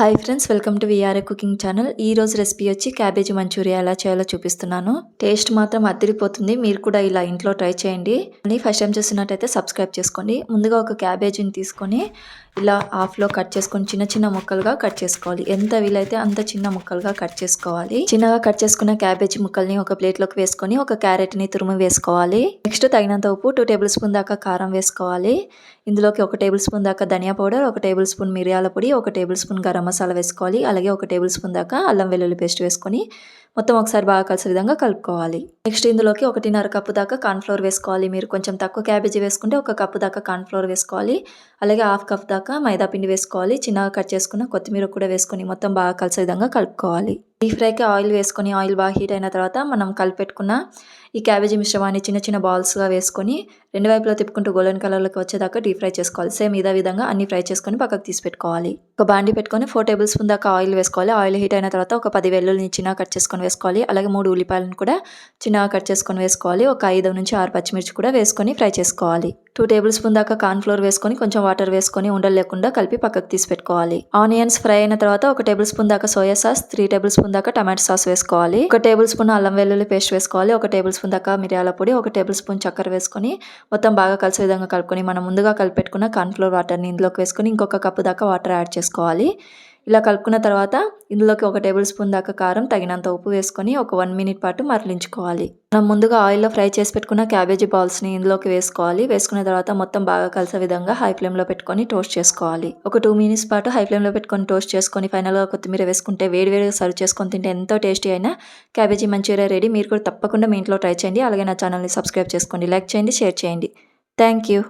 Hi friends welcome to VRA cooking channel ఈ రోజు recipe వచ్చి క్యాబేజీ మంచూరియా ఎలా చేయాలో చూపిస్తున్నాను. టేస్ట్ మాత్రం అదిరిపోతుంది మీరు కూడా ఇలా ఇంట్లో ట్రై చేయండి. అని ఫస్ట్ టైం చూస్తున్నట్టయితే సబ్స్క్రైబ్ చేసుకోండి. ముందుగా ఒక క్యాబేజీని తీసుకొని ఇలా హాఫ్లో కట్ చేసుకొని చిన్న చిన్న ముక్కలుగా కట్ చేసుకోవాలి. ఎంత వీలైతే అంత చిన్న ముక్కలుగా కట్ చేసుకోవాలి. చిన్నగా కట్ చేసుకున్న క్యాబేజీ ముక్కల్ని ఒక ప్లేట్లోకి వేసుకొని ఒక క్యారెట్ని తురుము వేసుకోవాలి. నెక్స్ట్ తగినంత ఉప్పు టూ టేబుల్ స్పూన్ దాకా కారం వేసుకోవాలి. ఇందులోకి ఒక టేబుల్ స్పూన్ దాకా ధనియా పౌడర్ ఒక టేబుల్ స్పూన్ మిరియాల పొడి ఒక టేబుల్ స్పూన్ గరం మసాలా వేసుకోవాలి. అలాగే ఒక టేబుల్ స్పూన్ దాకా అల్లం వెల్లుల్లి పేస్ట్ వేసుకొని మొత్తం ఒకసారి బాగా కలిసే విధంగా కలుపుకోవాలి. నెక్స్ట్ ఇందులోకి ఒకటిన్నర కప్పు దాకా కార్న్ఫ్లోర్ వేసుకోవాలి. మీరు కొంచెం తక్కువ క్యాబేజీ వేసుకుంటే ఒక కప్పు దాకా కార్న్ఫ్లోర్ వేసుకోవాలి. అలాగే హాఫ్ కప్ దాకా మైదా పిండి వేసుకోవాలి. చిన్నగా కట్ చేసుకున్న కొత్తిమీర కూడా వేసుకొని మొత్తం బాగా కలిసే విధంగా కలుపుకోవాలి. డీప్ ఫ్రైకి ఆయిల్ వేసుకొని ఆయిల్ బాగా హీట్ అయిన తర్వాత మనం కలిపెట్టుకున్న ఈ క్యాబేజీ మిశ్రమాన్ని చిన్న చిన్న బాల్స్గా వేసుకొని రెండు వైపులా తిప్పుకుంటూ గోల్డెన్ కలర్లోకి వచ్చేదాకా డీప్ ఫ్రై చేసుకోవాలి. సేమ్ ఇదే విధంగా అన్ని ఫ్రై చేసుకొని పక్కకు తీసి పెట్టుకోవాలి. ఒక బాండి పెట్టుకొని ఫోర్ టేబుల్ స్పూన్ దాకా ఆయిల్ వేసుకోవాలి. ఆయిల్ హీట్ అయిన తర్వాత ఒక పది వెల్లుల్ని చిన్నగా కట్ చేసుకొని వేసుకోవాలి. అలాగే మూడు ఉల్లిపాయలను కూడా చిన్నగా కట్ చేసుకొని వేసుకోవాలి. ఒక ఐదు నుంచి ఆరు పచ్చిమిర్చి కూడా వేసుకొని ఫ్రై చేసుకోవాలి. టూ టేబుల్ స్పూన్ దాకా కార్న్ఫ్లోర్ వేసుకొని కొంచెం వాటర్ వేసుకొని ఉండలు లేకుండా కలిపి పక్కకు తీసి పెట్టుకోవాలి. ఆనియన్స్ ఫ్రై అయిన తర్వాత ఒక టేబుల్ స్పూన్ దాకా soya sauce three tablespoon దాకా టమాటో సాస్ వేసుకోవాలి. ఒక టేబుల్ స్పూన్ అల్లం వెల్లుల్లి పేస్ట్ వేసుకోవాలి. ఒక టేబుల్ స్పూన్ దాకా మిరియాల పొడి ఒక టేబుల్ స్పూన్ చక్కెర వేసుకొని మొత్తం బాగా కలిసే విధంగా కలుపుకొని మనం ముందుగా కలిపెట్టుకున్న కార్న్ఫ్లోర్ వాటర్ని ఇందులోకి వేసుకొని ఇంకొక కప్పు దాకా వాటర్ యాడ్ చేసుకోవాలి. ఇలా కలుపుకున్న తర్వాత ఇందులోకి ఒక టేబుల్ స్పూన్ దాకా కారం తగినంత ఉప్పు వేసుకొని ఒక వన్ మినిట్ పాటు మరలించుకోవాలి. మనం ముందుగా ఆయిల్లో ఫ్రై చేసి పెట్టుకున్న క్యాబేజీ బాల్స్ని ఇందులోకి వేసుకోవాలి. వేసుకున్న తర్వాత మొత్తం బాగా కలిసే విధంగా హై ఫ్లేమ్లో పెట్టుకొని టోస్ట్ చేసుకోవాలి. ఒక టూ మినిట్స్ పాటు హై ఫ్లేమ్లో పెట్టుకొని టోస్ట్ చేసుకొని ఫైనల్గా కొత్తిమీర వేసుకుంటే వేడివేడిగా సర్వ్ చేసుకొని తింటే ఎంతో టేస్టీ అయినా క్యాబేజీ మంచూరియా రెడీ. మీరు కూడా తప్పకుండా మీ ఇంట్లో ట్రై చేయండి. అలాగే నా ఛానల్ని సబ్స్క్రైబ్ చేసుకోండి. లైక్ చేయండి షేర్ చేయండి. Thank you